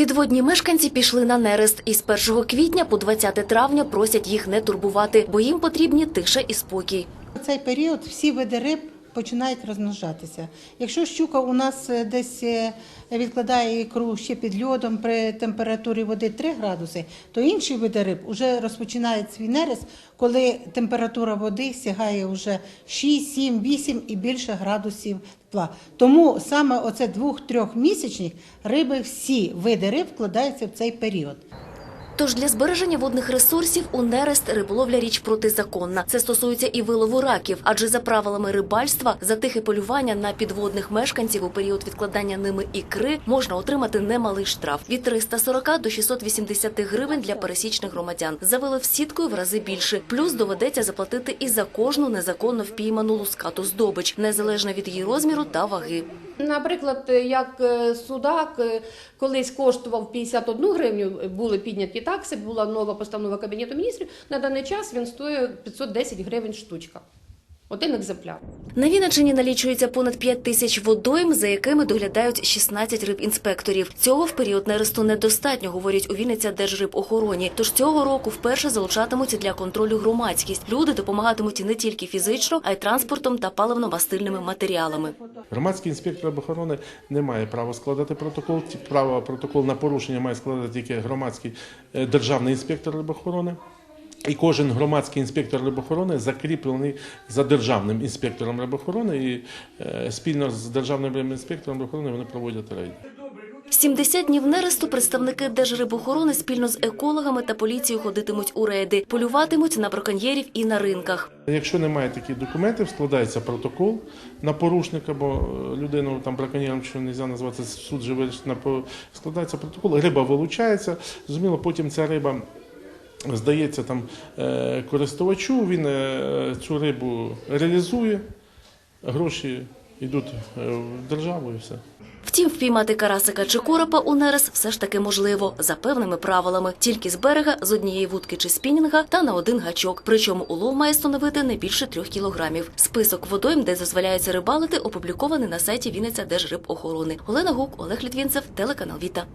Підводні мешканці пішли на нерест і з 1 квітня по 20 травня просять їх не турбувати, бо їм потрібні тиша і спокій. У цей період всі види риб починають розмножатися. Якщо щука у нас е, десь е, відкладає ікру ще під льодом при температурі води 3 градуси, то інші види риб вже розпочинають свій нерест, коли температура води сягає вже 6, 7, 8 і більше градусів тепла. Тому саме оце двох-трьох місячних риби, всі види риб вкладаються в цей період. Тож для збереження водних ресурсів у нерест риболовля річ протизаконна. Це стосується і вилову раків, адже за правилами рибальства за тихе полювання на підводних мешканців у період відкладання ними ікри можна отримати немалий штраф від 340 до 680 гривень для пересічних громадян. За вилов сіткою в рази більше. Плюс доведеться заплатити і за кожну незаконно впійману лускату здобич, незалежно від її розміру та ваги. Наприклад, як е, судак е, колись коштував 51 гривню, були підняті такси, була нова постанова Кабінету міністрів. На даний час він стоїть 510 гривень штучка. Один екземпляр. На Вінниччині налічується понад 5 тисяч водойм, за якими доглядають 16 рибінспекторів. Цього в період нересту недостатньо, говорять у Вінниця Держрибохороні. Тож цього року вперше залучатимуться для контролю громадськість. Люди допомагатимуть не тільки фізично, а й транспортом та паливно-мастильними матеріалами. Громадський інспектор охорони не має права складати протокол. Право протокол на порушення має складати тільки громадський е, державний інспектор рибохорони. І кожен громадський інспектор рибохорони закріплений за державним інспектором рибохорони, і е, спільно з державним інспектором рибохорони вони проводять рейди. 70 днів нересту представники Держрибохорони спільно з екологами та поліцією ходитимуть у рейди, полюватимуть на браконьєрів і на ринках. Якщо немає таких документів, складається протокол на порушника, бо е, людину там браконьєром, що не можна назвати суд же вирішить на складається протокол, риба вилучається. Зрозуміло, потім ця риба. Здається там е, користувачу, він е, цю рибу реалізує, гроші йдуть е, в державу і все. Втім, впіймати карасика чи коропа у нерест все ж таки можливо за певними правилами, тільки з берега, з однієї вудки чи спінінга та на один гачок. Причому улов має становити не більше трьох кілограмів. Список водойм, де дозволяється рибалити, опублікований на сайті Вінниця Держрибохорони. Олена Гук, Олег Літвінцев, телеканал Віта.